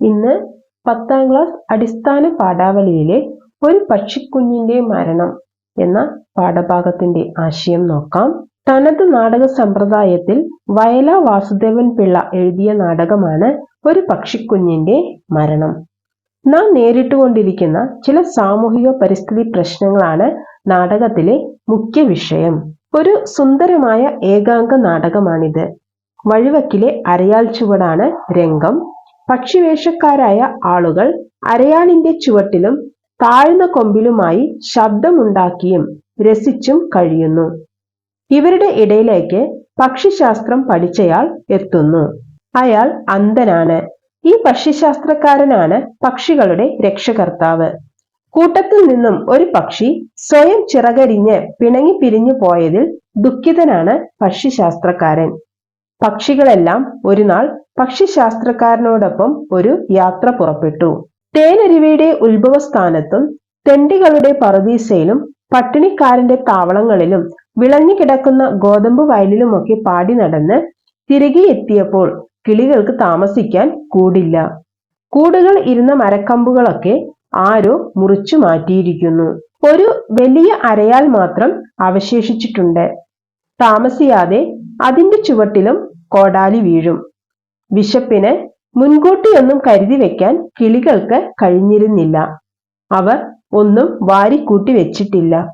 ഇന്ന് പത്താം ക്ലാസ് അടിസ്ഥാന പാഠാവലിയിലെ ഒരു പക്ഷിക്കുഞ്ഞിന്റെ മരണം എന്ന പാഠഭാഗത്തിന്റെ ആശയം നോക്കാം. തനത് നാടക സമ്പ്രദായത്തിൽ വയല വാസുദേവൻ പിള്ള എഴുതിയ നാടകമാണ് ഒരു പക്ഷിക്കുഞ്ഞിന്റെ മരണം. നാം നേരിട്ടുകൊണ്ടിരിക്കുന്ന ചില സാമൂഹിക പരിസ്ഥിതി പ്രശ്നങ്ങളാണ് നാടകത്തിലെ മുഖ്യ വിഷയം. ഒരു സുന്ദരമായ ഏകാംഗ നാടകമാണിത്. വഴിവക്കിലെ അരയാൽ ചുവടാണ് രംഗം. പക്ഷിവേഷക്കാരായ ആളുകൾ അരയാലിന്റെ ചുവട്ടിലും താഴ്ന്ന കൊമ്പിലുമായി ശബ്ദമുണ്ടാക്കിയും രസിച്ചും കഴിയുന്നു. ഇവരുടെ ഇടയിലേക്ക് പക്ഷിശാസ്ത്രം പഠിച്ചയാൾ എത്തുന്നു. അയാൾ അന്ധനാണ്. ഈ പക്ഷിശാസ്ത്രക്കാരനാണ് പക്ഷികളുടെ രക്ഷകർത്താവ്. കൂട്ടത്തിൽ നിന്നും ഒരു പക്ഷി സ്വയം ചിറകരിഞ്ഞ് പിണങ്ങി പിരിഞ്ഞു പോയതിൽ ദുഃഖിതനാണ് പക്ഷിശാസ്ത്രക്കാരൻ. പക്ഷികളെല്ലാം ഒരു നാൾ പക്ഷിശാസ്ത്രക്കാരനോടൊപ്പം ഒരു യാത്ര പുറപ്പെട്ടു. തേനരുവിയുടെ ഉത്ഭവസ്ഥാനത്തും തെണ്ടികളുടെ പറദീസയിലും പട്ടിണിക്കാരന്റെ താവളങ്ങളിലും വിളഞ്ഞുകിടക്കുന്ന ഗോതമ്പ് വയലിലുമൊക്കെ പാടി നടന്ന് തിരികെ എത്തിയപ്പോൾ കിളികൾക്ക് താമസിക്കാൻ കൂടില്ല. കൂടുകൾ ഇരുന്ന മരക്കമ്പുകളൊക്കെ ആരോ മുറിച്ചു മാറ്റിയിരിക്കുന്നു. ഒരു വലിയ അരയാൽ മാത്രം അവശേഷിച്ചിട്ടുണ്ട്. താമസിയാതെ അതിന്റെ ചുവട്ടിലും കോടാലി വീഴും. വിശപ്പിന് മുൻകൂട്ടിയൊന്നും കരുതി വെക്കാൻ കിളികൾക്ക് കഴിഞ്ഞിരുന്നില്ല. അവർ ഒന്നും വാരിക്കൂട്ടി വെച്ചിട്ടില്ല.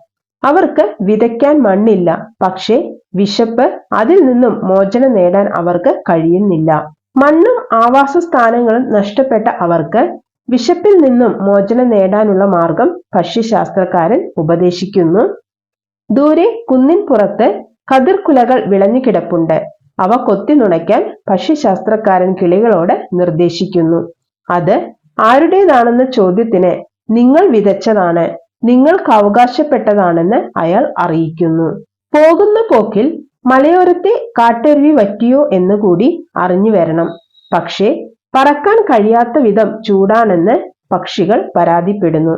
അവർക്ക് വിതയ്ക്കാൻ മണ്ണില്ല. പക്ഷേ വിശപ്പ് അതിൽ നിന്നും മോചനം നേടാൻ അവർക്ക് കഴിയുന്നില്ല. മണ്ണും ആവാസ സ്ഥാനങ്ങളും നഷ്ടപ്പെട്ട അവർക്ക് വിശപ്പിൽ നിന്നും മോചനം നേടാനുള്ള മാർഗം ഭക്ഷ്യശാസ്ത്രക്കാരൻ ഉപദേശിക്കുന്നു. ദൂരെ കുന്നിൻ പുറത്ത് കതിർക്കുലകൾ വിളഞ്ഞു കിടപ്പുണ്ട് അവ കൊത്തി നുണയ്ക്കാൻ ഭക്ഷ്യശാസ്ത്രക്കാരൻ കിളികളോട് നിർദ്ദേശിക്കുന്നു. അത് ആരുടേതാണെന്ന ചോദ്യത്തിന് നിങ്ങൾ വിതച്ചതാണ് നിങ്ങൾക്ക് അവകാശപ്പെട്ടതാണെന്ന് അയാൾ അറിയിക്കുന്നു. പോകുന്ന പോക്കിൽ മലയോരത്തെ കാട്ടരുവി വറ്റിയോ എന്ന് കൂടി അറിഞ്ഞു വരണം. പക്ഷേ പറക്കാൻ കഴിയാത്ത വിധം ചൂടാണെന്ന് പക്ഷികൾ പരാതിപ്പെടുന്നു.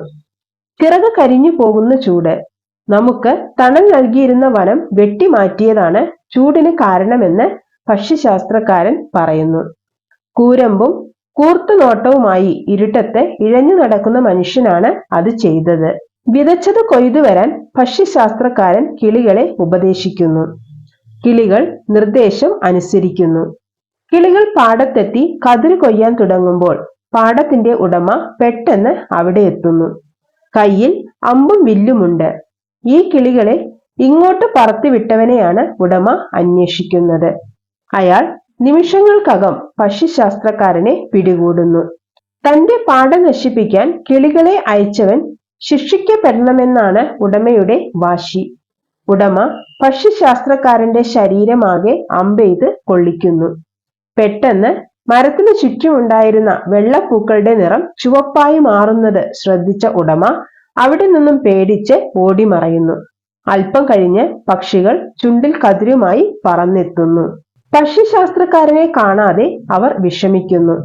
ചിറക് കരിഞ്ഞു പോകുന്ന ചൂട് നമുക്ക് തണൽ നൽകിയിരുന്ന വനം വെട്ടിമാറ്റിയതാണ് ചൂടിന് കാരണമെന്ന് ഭക്ഷ്യശാസ്ത്രക്കാരൻ പറയുന്നു. കൂരമ്പും കൂർത്തുനോട്ടവുമായി ഇരുട്ടത്ത് ഇഴഞ്ഞു നടക്കുന്ന മനുഷ്യനാണ് അത് ചെയ്തത്. വിതച്ചത് കൊയ്തു വരാൻ ഭക്ഷ്യശാസ്ത്രക്കാരൻ കിളികളെ ഉപദേശിക്കുന്നു. കിളികൾ നിർദ്ദേശം അനുസരിക്കുന്നു. കിളികൾ പാടത്തെത്തി കതിര് കൊയ്യാൻ തുടങ്ങുമ്പോൾ പാടത്തിന്റെ ഉടമ പെട്ടെന്ന് അവിടെ എത്തുന്നു. കയ്യിൽ അമ്പും വില്ലുമുണ്ട്. ഈ കിളികളെ ഇങ്ങോട്ട് പറത്തിവിട്ടവനെയാണ് ഉടമ അന്വേഷിക്കുന്നത്. അയാൾ നിമിഷങ്ങൾക്കകം പക്ഷിശാസ്ത്രക്കാരനെ പിടികൂടുന്നു. തന്റെ പാടം നശിപ്പിക്കാൻ കിളികളെ അയച്ചവൻ ശിക്ഷിക്കപ്പെടണമെന്നാണ് ഉടമയുടെ വാശി. ഉടമ പക്ഷിശാസ്ത്രക്കാരന്റെ ശരീരമാകെ അമ്പെയ്ത് കൊള്ളിക്കുന്നു. പെട്ടെന്ന് മരത്തിന് ചുറ്റുമുണ്ടായിരുന്ന വെള്ളപ്പൂക്കളുടെ നിറം ചുവപ്പായി മാറുന്നത് ശ്രദ്ധിച്ച ഉടമ അവിടെ നിന്നും പേടിച്ച് ഓടി മറയുന്നു. അല്പം കഴിഞ്ഞ് പക്ഷികൾ ചുണ്ടിൽ കതിരുമായി പറന്നെത്തുന്നു. പക്ഷിശാസ്ത്രക്കാരനെ കാണാതെ അവർ വിഷമിക്കുന്നു.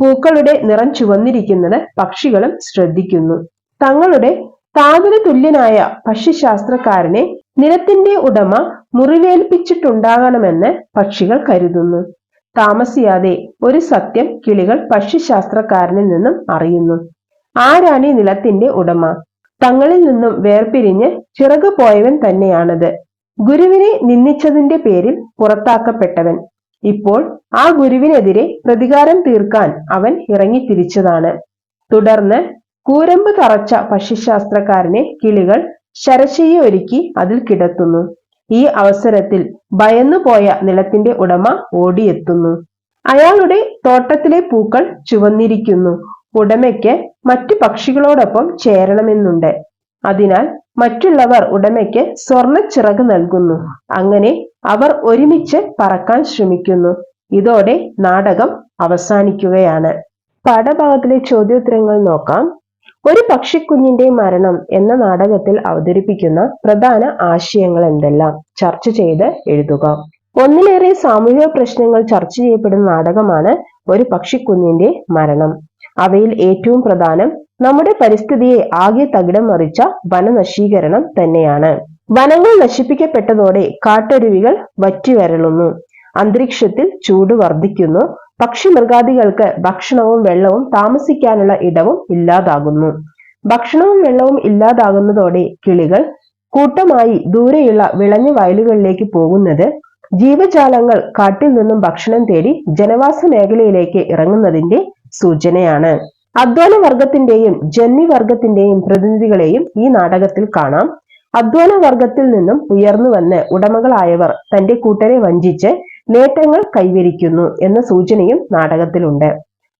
പൂക്കളുടെ നിറം ചുവന്നിരിക്കുന്നത് പക്ഷികളും ശ്രദ്ധിക്കുന്നു. തങ്ങളുടെ താപന തുല്യനായ പക്ഷിശാസ്ത്രക്കാരനെ നിലത്തിന്റെ ഉടമ മുറിവേൽപ്പിച്ചിട്ടുണ്ടാകണമെന്ന് പക്ഷികൾ കരുതുന്നു. താമസിയാതെ ഒരു സത്യം കിളികൾ പക്ഷിശാസ്ത്രക്കാരനിൽ നിന്നും അറിയുന്നു. ആരാണ് നിലത്തിന്റെ ഉടമ? തങ്ങളിൽ നിന്നും വേർപിരിഞ്ഞ് ചിറക് പോയവൻ തന്നെയാണത്. ഗുരുവിനെ നിന്ദിച്ചതിന്റെ പേരിൽ പുറത്താക്കപ്പെട്ടവൻ. ഇപ്പോൾ ആ ഗുരുവിനെതിരെ പ്രതികാരം തീർക്കാൻ അവൻ ഇറങ്ങിത്തിരിച്ചതാണ്. തുടർന്ന് കൂരമ്പ് തറച്ച പക്ഷിശാസ്ത്രക്കാരനെ കിളികൾ ശരശയ്യ ഒരുക്കി അതിൽ കിടത്തുന്നു. ഈ അവസരത്തിൽ ഭയന്നു പോയ നിലത്തിന്റെ ഉടമ ഓടിയെത്തുന്നു. അയാളുടെ തോട്ടത്തിലെ പൂക്കൾ ചുവന്നിരിക്കുന്നു. ഉടമയ്ക്ക് മറ്റു പക്ഷികളോടൊപ്പം ചേരണമെന്നുണ്ട്. അതിനാൽ മറ്റുള്ളവർ ഉടമയ്ക്ക് സ്വർണ ചിറക് നൽകുന്നു. അങ്ങനെ അവർ ഒരുമിച്ച് പറക്കാൻ ശ്രമിക്കുന്നു. ഇതോടെ നാടകം അവസാനിക്കുകയാണ്. പാഠഭാഗത്തിലെ ചോദ്യോത്തരങ്ങൾ നോക്കാം. ഒരു പക്ഷിക്കുഞ്ഞിന്റെ മരണം എന്ന നാടകത്തിൽ അവതരിപ്പിക്കുന്ന പ്രധാന ആശയങ്ങൾ എന്തെല്ലാം? ചർച്ച ചെയ്ത് എഴുതുക. ഒന്നിലേറെ സാമൂഹിക പ്രശ്നങ്ങൾ ചർച്ച ചെയ്യപ്പെടുന്ന നാടകമാണ് ഒരു പക്ഷിക്കുഞ്ഞിന്റെ മരണം. അവയിൽ ഏറ്റവും പ്രധാനം നമ്മുടെ പരിസ്ഥിതിയെ ആകെ തകിടം മറിച്ച വനനശീകരണം തന്നെയാണ്. വനങ്ങൾ നശിപ്പിക്കപ്പെട്ടതോടെ കാട്ടരുവികൾ വറ്റിവരളുന്നു. അന്തരീക്ഷത്തിൽ ചൂട് വർദ്ധിക്കുന്നു. പക്ഷി മൃഗാദികൾക്ക് ഭക്ഷണവും വെള്ളവും താമസിക്കാനുള്ള ഇടവും ഇല്ലാതാകുന്നു. ഭക്ഷണവും വെള്ളവും ഇല്ലാതാകുന്നതോടെ കിളികൾ കൂട്ടമായി ദൂരെയുള്ള വിളഞ്ഞ വയലുകളിലേക്ക് പോകുന്നത് ജീവജാലങ്ങൾ കാട്ടിൽ നിന്നും ഭക്ഷണം തേടി ജനവാസ മേഖലയിലേക്ക് ഇറങ്ങുന്നതിന്റെ സൂചനയാണ്. അധ്വാന വർഗത്തിന്റെയും ജന്മി വർഗത്തിന്റെയും പ്രതിനിധികളെയും ഈ നാടകത്തിൽ കാണാം. അധ്വാന വർഗത്തിൽ നിന്നും ഉയർന്നു വന്ന് ഉടമകളായവർ തന്റെ കൂട്ടരെ വഞ്ചിച്ച് നേട്ടങ്ങൾ കൈവരിക്കുന്നു എന്ന സൂചനയും നാടകത്തിലുണ്ട്.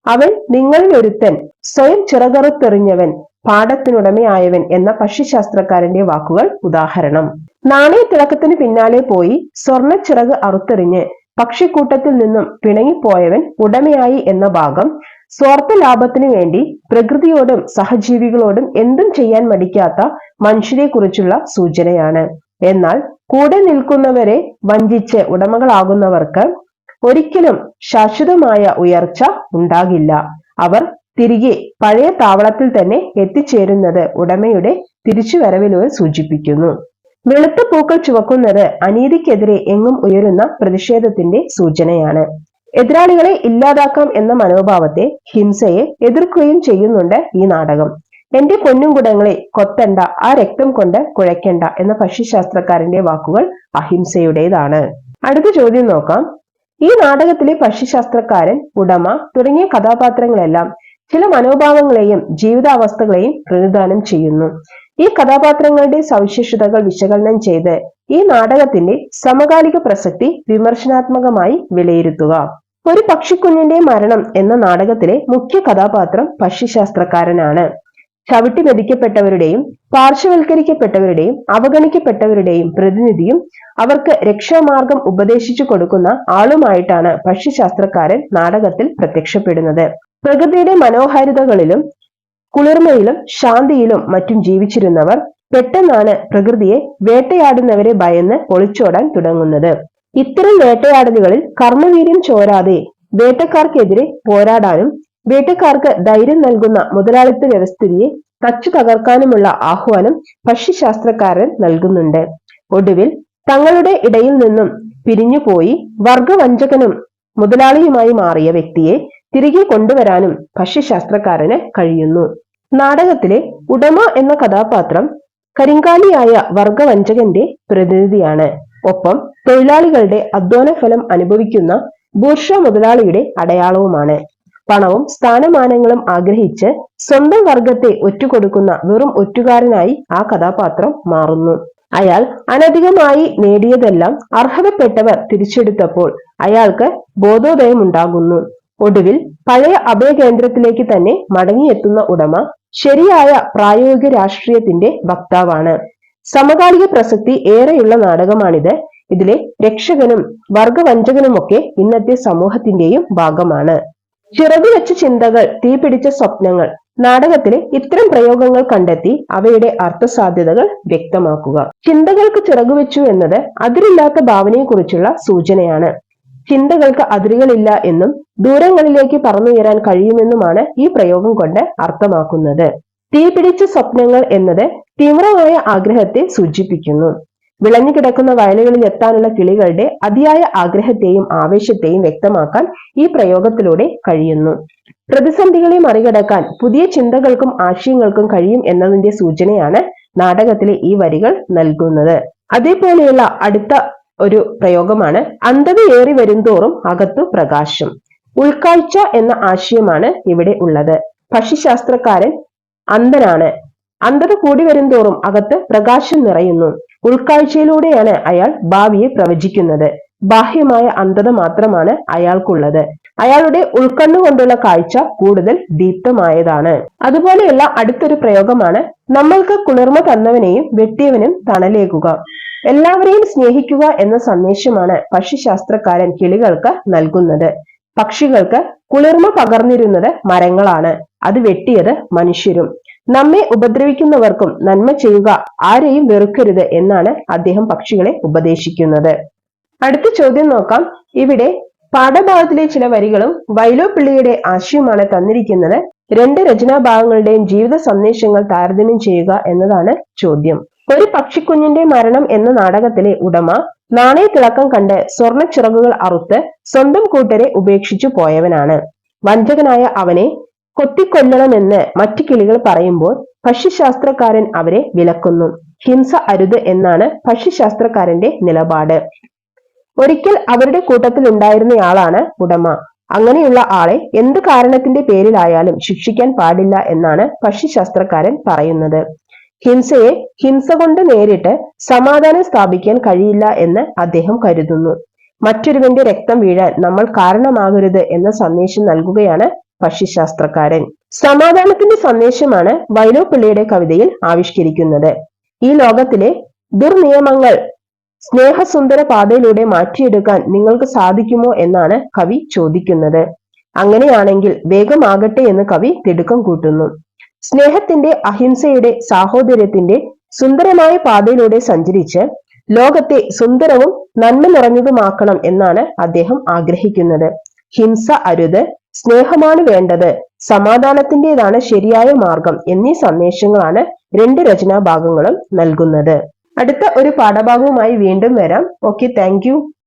അവൻ നിങ്ങളിൽ ഒരുത്തൻ സ്വയം ചിറകറുത്തെറിഞ്ഞവൻ പാടത്തിനുടമയായവൻ എന്ന പക്ഷിശാസ്ത്രക്കാരന്റെ വാക്കുകൾ ഉദാഹരണം. നാണയത്തിളക്കത്തിന് പിന്നാലെ പോയി സ്വർണ ചിറക് അറുത്തെറിഞ്ഞ് പക്ഷിക്കൂട്ടത്തിൽ നിന്നും പിണങ്ങിപ്പോയവൻ ഉടമയായി എന്ന ഭാഗം സ്വാർത്ഥ ലാഭത്തിനു വേണ്ടി പ്രകൃതിയോടും സഹജീവികളോടും എന്തും ചെയ്യാൻ മടിക്കാത്ത മനുഷ്യരെ കുറിച്ചുള്ള സൂചനയാണ്. എന്നാൽ കൂടെ നിൽക്കുന്നവരെ വഞ്ചിച്ച് ഉടമകളാകുന്നവർക്ക് ഒരിക്കലും ശാശ്വതമായ ഉയർച്ച ഉണ്ടാകില്ല. അവർ തിരികെ പഴയ താവളത്തിൽ തന്നെ എത്തിച്ചേരുന്നത് ഉടമയുടെ തിരിച്ചുവരവിലൂടെ സൂചിപ്പിക്കുന്നു. വെളുത്ത പൂക്കൾ ചുവക്കുന്നത് അനീതിക്കെതിരെ എങ്ങും ഉയരുന്ന പ്രതിഷേധത്തിന്റെ സൂചനയാണ്. എതിരാളികളെ ഇല്ലാതാക്കാം എന്ന മനോഭാവത്തെ ഹിംസയെ എതിർക്കുകയും ചെയ്യുന്നുണ്ട് ഈ നാടകം. എന്റെ പൊന്നും കുടങ്ങളെ കൊത്തണ്ട ആ രക്തം കൊണ്ട് കുഴയ്ക്കണ്ട എന്ന പക്ഷിശാസ്ത്രക്കാരന്റെ വാക്കുകൾ അഹിംസയുടേതാണ്. അടുത്ത ചോദ്യം നോക്കാം. ഈ നാടകത്തിലെ പക്ഷിശാസ്ത്രക്കാരൻ ഉടമ തുടങ്ങിയ കഥാപാത്രങ്ങളെല്ലാം ചില മനോഭാവങ്ങളെയും ജീവിതാവസ്ഥകളെയും പ്രതിദാനം ചെയ്യുന്നു. ഈ കഥാപാത്രങ്ങളുടെ സവിശേഷതകൾ വിശകലനം ചെയ്ത് ഈ നാടകത്തിന്റെ സമകാലിക പ്രസക്തി വിമർശനാത്മകമായി വിലയിരുത്തുക. ഒരു പക്ഷിക്കുഞ്ഞിന്റെ മരണം എന്ന നാടകത്തിലെ മുഖ്യ കഥാപാത്രം പക്ഷിശാസ്ത്രക്കാരനാണ്. ചവിട്ടി മെതിക്കപ്പെട്ടവരുടെയും പാർശ്വവൽക്കരിക്കപ്പെട്ടവരുടെയും അവഗണിക്കപ്പെട്ടവരുടെയും പ്രതിനിധിയും അവർക്ക് രക്ഷാമാർഗം ഉപദേശിച്ചു കൊടുക്കുന്ന ആളുമായിട്ടാണ് പക്ഷിശാസ്ത്രക്കാരൻ നാടകത്തിൽ പ്രത്യക്ഷപ്പെടുന്നത്. പ്രകൃതിയുടെ മനോഹാരിതകളിലും കുളിർമയിലും ശാന്തിയിലും മറ്റും ജീവിച്ചിരുന്നവർ പെട്ടെന്നാണ് പ്രകൃതിയെ വേട്ടയാടുന്നവരെ ഭയന്ന് ഒളിച്ചോടാൻ തുടങ്ങുന്നത്. ഇത്തരം വേട്ടയാടലുകളിൽ കർമ്മവീര്യം ചോരാതെ വേട്ടക്കാർക്കെതിരെ പോരാടാനും വേട്ടക്കാർക്ക് ധൈര്യം നൽകുന്ന മുതലാളിത്ത വ്യവസ്ഥിതിയെ തച്ചു തകർക്കാനുമുള്ള ആഹ്വാനം ഭക്ഷ്യശാസ്ത്രക്കാരൻ നൽകുന്നുണ്ട്. ഒടുവിൽ തങ്ങളുടെ ഇടയിൽ നിന്നും പിരിഞ്ഞുപോയി വർഗവഞ്ചകനും മുതലാളിയുമായി മാറിയ വ്യക്തിയെ തിരികെ കൊണ്ടുവരാനും ഭക്ഷ്യശാസ്ത്രക്കാരന് കഴിയുന്നു. നാടകത്തിലെ ഉടമ എന്ന കഥാപാത്രം കരിങ്കാലിയായ വർഗവഞ്ചകന്റെ പ്രതിനിധിയാണ്. ഒപ്പം തൊഴിലാളികളുടെ അധ്വാന ഫലം അനുഭവിക്കുന്ന ബൂർഷ മുതലാളിയുടെ അടയാളവുമാണ്. പണവും സ്ഥാനമാനങ്ങളും ആഗ്രഹിച്ച് സ്വന്തം വർഗത്തെ ഒറ്റുകൊടുക്കുന്ന വെറും ഒറ്റുകാരനായി ആ കഥാപാത്രം മാറുന്നു. അയാൾ അനധികമായി നേടിയതെല്ലാം അർഹതപ്പെട്ടവർ തിരിച്ചെടുത്തപ്പോൾ അയാൾക്ക് ബോധോദയമുണ്ടാകുന്നു. ഒടുവിൽ പഴയ അഭയകേന്ദ്രത്തിലേക്ക് തന്നെ മടങ്ങിയെത്തുന്ന ഉടമ ശരിയായ പ്രായോഗിക രാഷ്ട്രീയത്തിന്റെ വക്താവാണ്. സമകാലിക പ്രസക്തി ഏറെയുള്ള നാടകമാണിത്. ഇതിലെ രക്ഷകനും വർഗവഞ്ചകനുമൊക്കെ ഇന്നത്തെ സമൂഹത്തിന്റെയും ഭാഗമാണ്. ചിറകുവെച്ച ചിന്തകൾ തീപിടിച്ച സ്വപ്നങ്ങൾ നാടകത്തിലെ ഇത്തരം പ്രയോഗങ്ങൾ കണ്ടെത്തി അവയുടെ അർത്ഥസാധ്യതകൾ വ്യക്തമാക്കുക. ചിന്തകൾക്ക് ചിറകുവെച്ചു എന്നത് അതിരില്ലാത്ത ഭാവനയെക്കുറിച്ചുള്ള സൂചനയാണ്. ചിന്തകൾക്ക് അതിരുകളില്ല എന്നും ദൂരങ്ങളിലേക്ക് പറന്നുയരാൻ കഴിയുമെന്നുമാണ് ഈ പ്രയോഗം കൊണ്ട് അർത്ഥമാക്കുന്നത്. തീപിടിച്ച സ്വപ്നങ്ങൾ എന്നത് തീവ്രമായ ആഗ്രഹത്തെ സൂചിപ്പിക്കുന്നു. വിളഞ്ഞു കിടക്കുന്ന വയലുകളിൽ എത്താനുള്ള കിളികളുടെ അതിയായ ആഗ്രഹത്തെയും ആവേശത്തെയും വ്യക്തമാക്കാൻ ഈ പ്രയോഗത്തിലൂടെ കഴിയുന്നു. പ്രതിസന്ധികളെ മറികടക്കാൻ പുതിയ ചിന്തകൾക്കും ആശയങ്ങൾക്കും കഴിയും എന്നതിന്റെ സൂചനയാണ് നാടകത്തിലെ ഈ വരികൾ നൽകുന്നത്. അതേപോലെയുള്ള അടുത്ത ഒരു പ്രയോഗമാണ്. അന്ധതയേറി വരുംതോറും അകത്തു പ്രകാശം. ഉൾക്കാഴ്ച എന്ന ആശയമാണ് ഇവിടെ ഉള്ളത്. പക്ഷിശാസ്ത്രക്കാരൻ അന്ധനാണ്. അന്ധത കൂടി വരുംതോറും അകത്ത് പ്രകാശം നിറയുന്നു. ഉൾക്കാഴ്ചയിലൂടെയാണ് അയാൾ ഭാവിയെ പ്രവചിക്കുന്നത്. ബാഹ്യമായ അന്ധത മാത്രമാണ് അയാൾക്കുള്ളത്. അയാളുടെ ഉൾക്കണ്ണുകൊണ്ടുള്ള കാഴ്ച കൂടുതൽ ദീപ്തമായതാണ്. അതുപോലെയുള്ള അടുത്തൊരു പ്രയോഗമാണ് നമ്മൾക്ക് കുളിർമ തന്നവനെയും വെട്ടിയവനും തണലേകുക. എല്ലാവരെയും സ്നേഹിക്കുക എന്ന സന്ദേശമാണ് പക്ഷിശാസ്ത്രക്കാരൻ കിളികൾക്ക് നൽകുന്നത്. പക്ഷികൾക്ക് കുളിർമ പകർന്നിരുന്നത് മരങ്ങളാണ്. അത് വെട്ടിയത് മനുഷ്യരും. നമ്മെ ഉപദ്രവിക്കുന്നവർക്കും നന്മ ചെയ്യുക ആരെയും വെറുക്കരുത് എന്നാണ് അദ്ദേഹം പക്ഷികളെ ഉപദേശിക്കുന്നത്. അടുത്ത ചോദ്യം നോക്കാം. ഇവിടെ പാഠഭാഗത്തിലെ ചില വരികളും വൈലോപ്പിള്ളിയുടെ ആശയമാണ് തന്നിരിക്കുന്നത്. രണ്ട് രചനാഭാഗങ്ങളുടെയും ജീവിത സന്ദേശങ്ങൾ താരതമ്യം ചെയ്യുക എന്നതാണ് ചോദ്യം. ഒരു പക്ഷിക്കുഞ്ഞിന്റെ മരണം എന്ന നാടകത്തിലെ ഉടമ നാണയത്തിളക്കം കണ്ട് സ്വർണ ചിറകുകൾ അറുത്ത് സ്വന്തം കൂട്ടരെ ഉപേക്ഷിച്ചു പോയവനാണ്. വഞ്ചകനായ അവനെ കൊത്തിക്കൊല്ലണമെന്ന് മറ്റു കിളികൾ പറയുമ്പോൾ ഭക്ഷ്യശാസ്ത്രക്കാരൻ അവരെ വിലക്കുന്നു. ഹിംസ അരുത് എന്നാണ് ഭക്ഷ്യശാസ്ത്രക്കാരന്റെ നിലപാട്. ഒരിക്കൽ അവരുടെ കൂട്ടത്തിൽ ഉണ്ടായിരുന്നയാളാണ് ഉടമ. അങ്ങനെയുള്ള ആളെ എന്ത് കാരണത്തിന്റെ പേരിലായാലും ശിക്ഷിക്കാൻ പാടില്ല എന്നാണ് ഭക്ഷ്യശാസ്ത്രക്കാരൻ പറയുന്നത്. ഹിംസയെ ഹിംസ കൊണ്ട് നേരിട്ട് സമാധാനം സ്ഥാപിക്കാൻ കഴിയില്ല എന്ന് അദ്ദേഹം കരുതുന്നു. മറ്റൊരുവന്റെ രക്തം വീഴാൻ നമ്മൾ കാരണമാകരുത് എന്ന സന്ദേശം നൽകുകയാണ് ഭക്ഷ്യശാസ്ത്രക്കാരൻ സമാധാനത്തിന്റെ സന്ദേശമാണ് വൈലോപ്പിള്ളിയുടെ കവിതയിൽ ആവിഷ്കരിക്കുന്നത്. ഈ ലോകത്തിലെ ദുർനിയമങ്ങൾ സ്നേഹസുന്ദര പാതയിലൂടെ മാറ്റിയെടുക്കാൻ നിങ്ങൾക്ക് സാധിക്കുമോ എന്നാണ് കവി ചോദിക്കുന്നത്. അങ്ങനെയാണെങ്കിൽ വേഗമാകട്ടെ എന്ന് കവി തിടുക്കം കൂട്ടുന്നു. സ്നേഹത്തിന്റെ അഹിംസയുടെ സാഹോദര്യത്തിന്റെ സുന്ദരമായ പാതയിലൂടെ സഞ്ചരിച്ച് ലോകത്തെ സുന്ദരവും നന്മ നിറഞ്ഞതുമാക്കണം എന്നാണ് അദ്ദേഹം ആഗ്രഹിക്കുന്നത്. ഹിംസ അരുത് സ്നേഹമാണ് വേണ്ടത് സമാധാനത്തിന്റേതാണ് ശരിയായ മാർഗം എന്നീ സന്ദേശങ്ങളാണ് രണ്ട് രചനാഭാഗങ്ങളും നൽകുന്നത്. അടുത്ത ഒരു പാഠഭാഗവുമായി വീണ്ടും വരാം. Okay thank